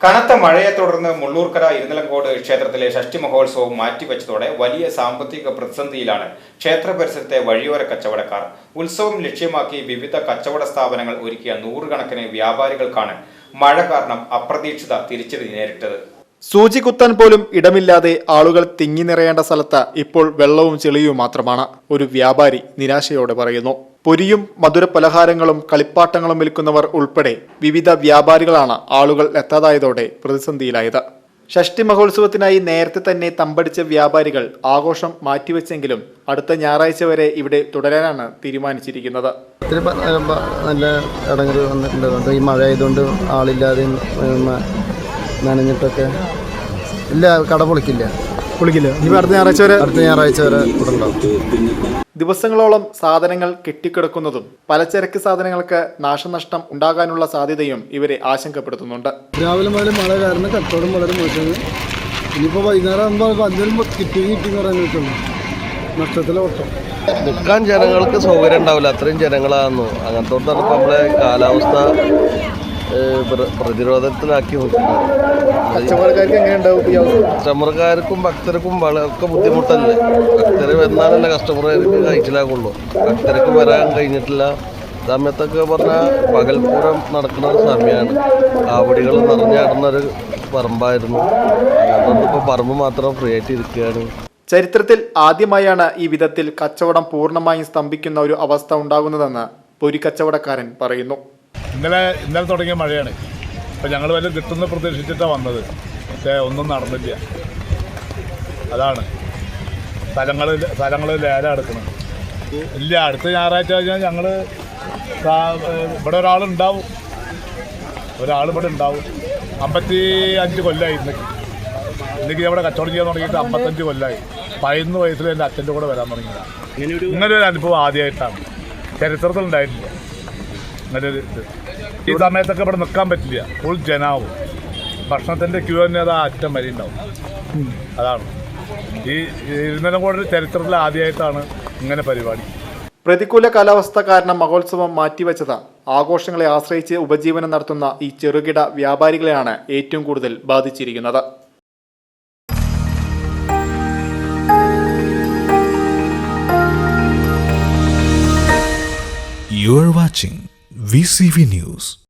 കനത്ത മഴയെ തുടർന്ന് മുള്ളൂർക്കര ഇരുനിലങ്കോട് ക്ഷേത്രത്തിലെ ഷഷ്ടി മഹോത്സവം മാറ്റിവെച്ചതോടെ വലിയ സാമ്പത്തിക പ്രതിസന്ധിയിലാണ് ക്ഷേത്ര പരിസരത്തെ വഴിയോര കച്ചവടക്കാർ. ഉത്സവം ലക്ഷ്യമാക്കി വിവിധ കച്ചവട സ്ഥാപനങ്ങൾ ഒരുക്കിയ നൂറുകണക്കിന് വ്യാപാരികൾക്കാണ് മഴ കാരണം അപ്രതീക്ഷിത തിരിച്ചടി നേരിട്ടത്. സൂചി കുത്താൻ പോലും ഇടമില്ലാതെ ആളുകൾ തിങ്ങി നിറയേണ്ട സ്ഥലത്ത് ഇപ്പോൾ വെള്ളവും ചെളിയും മാത്രമാണ്. ഒരു വ്യാപാരി നിരാശയോടെ പറയുന്നു. പൊരിയും മധുര പലഹാരങ്ങളും കളിപ്പാട്ടങ്ങളും വിൽക്കുന്നവർ ഉൾപ്പെടെ വിവിധ വ്യാപാരികളാണ് ആളുകൾ എത്താതായതോടെ പ്രതിസന്ധിയിലായത്. ഷഷ്ടി മഹോത്സവത്തിനായി നേരത്തെ തന്നെ തമ്പടിച്ച വ്യാപാരികൾ ആഘോഷം മാറ്റിവെച്ചെങ്കിലും അടുത്ത ഞായറാഴ്ച വരെ ഇവിടെ തുടരാനാണ് തീരുമാനിച്ചിരിക്കുന്നത്. ഒത്തിരി നല്ല ഇടങ്ങൾ വന്നിട്ടുണ്ട് ഈ മഴ ആയതുകൊണ്ട് ആളില്ലാതെയും നനഞ്ഞിട്ടൊക്കെ ഇല്ല കട പൊളിക്കില്ല. പൊളിക്കില്ല. ഇനി അടുത്ത ഞായറാഴ്ച വരെ അടുത്ത ഞായറാഴ്ച വരെ ഉണ്ടാവും. ദിവസങ്ങളോളം സാധനങ്ങൾ കെട്ടിക്കിടക്കുന്നതും പലചരക്ക് സാധനങ്ങൾക്ക് നാശനഷ്ടം ഉണ്ടാകാനുള്ള സാധ്യതയും ഇവരെ ആശങ്കപ്പെടുത്തുന്നുണ്ട്. രാവിലെ മുതൽ മഴ കാരണം കച്ചവടം വളരെ മോശമാണ്. ഇനിയിപ്പോൾ വൈകുന്നേരം ആകുമ്പോൾ എന്തെങ്കിലും കിട്ടി കിട്ടി എന്ന് പറയാൻ പറ്റുള്ളൂ. നഷ്ടത്തിലെ ഓട്ടം. നിൽക്കാൻ ജനങ്ങൾക്ക് സൗകര്യം ഉണ്ടാവില്ല. അത്രയും ജനങ്ങളാണെന്നു. അങ്ങനത്തെ നമ്മളെ കാലാവസ്ഥ പ്രതിരോധത്തിലാക്കി കസ്റ്റമർക്കാർക്കും ഭക്തർക്കും വളരെ ബുദ്ധിമുട്ടല്ലേ? ഭക്തർ വന്നാലല്ലേ കസ്റ്റമർക്ക് കഴിച്ചിലാക്കുള്ളൂ ഭക്തർക്ക് വരാൻ കഴിഞ്ഞിട്ടില്ല. സമയത്തൊക്കെ പറഞ്ഞാൽ പകൽപൂരം നടക്കുന്ന ഒരു സമയമാണ് കാവടികൾ നിറഞ്ഞാടുന്നൊരു പറമ്പായിരുന്നു. അതുകൊണ്ടിപ്പോൾ പറമ്പ് മാത്രം ഫ്രീ ആയിട്ട് ഇരിക്കുകയാണ്. ചരിത്രത്തിൽ ആദ്യമായാണ് ഈ വിധത്തിൽ കച്ചവടം പൂർണമായും സ്തംഭിക്കുന്ന ഒരു അവസ്ഥ ഉണ്ടാകുന്നതെന്ന് പൊരി കച്ചവടക്കാരൻ പറയുന്നു. ഇന്നലെ ഇന്നലെ തുടങ്ങിയ മഴയാണ്. അപ്പോൾ ഞങ്ങൾ വല്ല കിട്ടുന്ന പ്രതീക്ഷിച്ചിട്ടാണ് വന്നത്. പക്ഷേ ഒന്നും നടന്നില്ല. അതാണ്. സ്ഥലങ്ങൾ സ്ഥലങ്ങൾ ലേലം എടുക്കണം ഇല്ല അടുത്ത ഞായറാഴ്ച കഴിഞ്ഞാൽ ഞങ്ങൾ ഇവിടെ ഒരാളുണ്ടാവും. ഒരാൾ ഇവിടെ ഉണ്ടാവും. അമ്പത്തി അഞ്ച് കൊല്ലമായി ഇന്നേക്ക്. ഇന്നേക്ക് ഇവിടെ കച്ചവടം ചെയ്യാൻ തുടങ്ങിയിട്ട് അമ്പത്തഞ്ച് കൊല്ലമായി പതിനൊന്ന് വയസ്സിൽ എന്റെ അച്ഛന്റെ കൂടെ വരാൻ തുടങ്ങിയതാണ് ഇങ്ങനെ ഒരു അനുഭവം ആദ്യമായിട്ടാണ് ചരിത്രത്തിൽ ഉണ്ടായിട്ടില്ല ഒരു ഇത്. ഈ സമയത്തൊക്കെ ഇവിടെ നിൽക്കാൻ പറ്റില്ല. ഫുൾ ജനാവും. ഭക്ഷണത്തിന്റെ ക്യൂ തന്നെ അത് അറ്റം വരെ ഉണ്ടാവും. അതാണ്. ഈ ഇരുന്നലും കൂടെ ചരിത്രത്തിൽ ആദ്യമായിട്ടാണ് ഇങ്ങനെ പരിപാടി. പ്രതികൂല കാലാവസ്ഥ കാരണം മഹോത്സവം മാറ്റിവെച്ചത് ആഘോഷങ്ങളെ ആശ്രയിച്ച് ഉപജീവനം നടത്തുന്ന ഈ ചെറുകിട വ്യാപാരികളെയാണ് ഏറ്റവും കൂടുതൽ ബാധിച്ചിരിക്കുന്നത്. You are watching VCV News.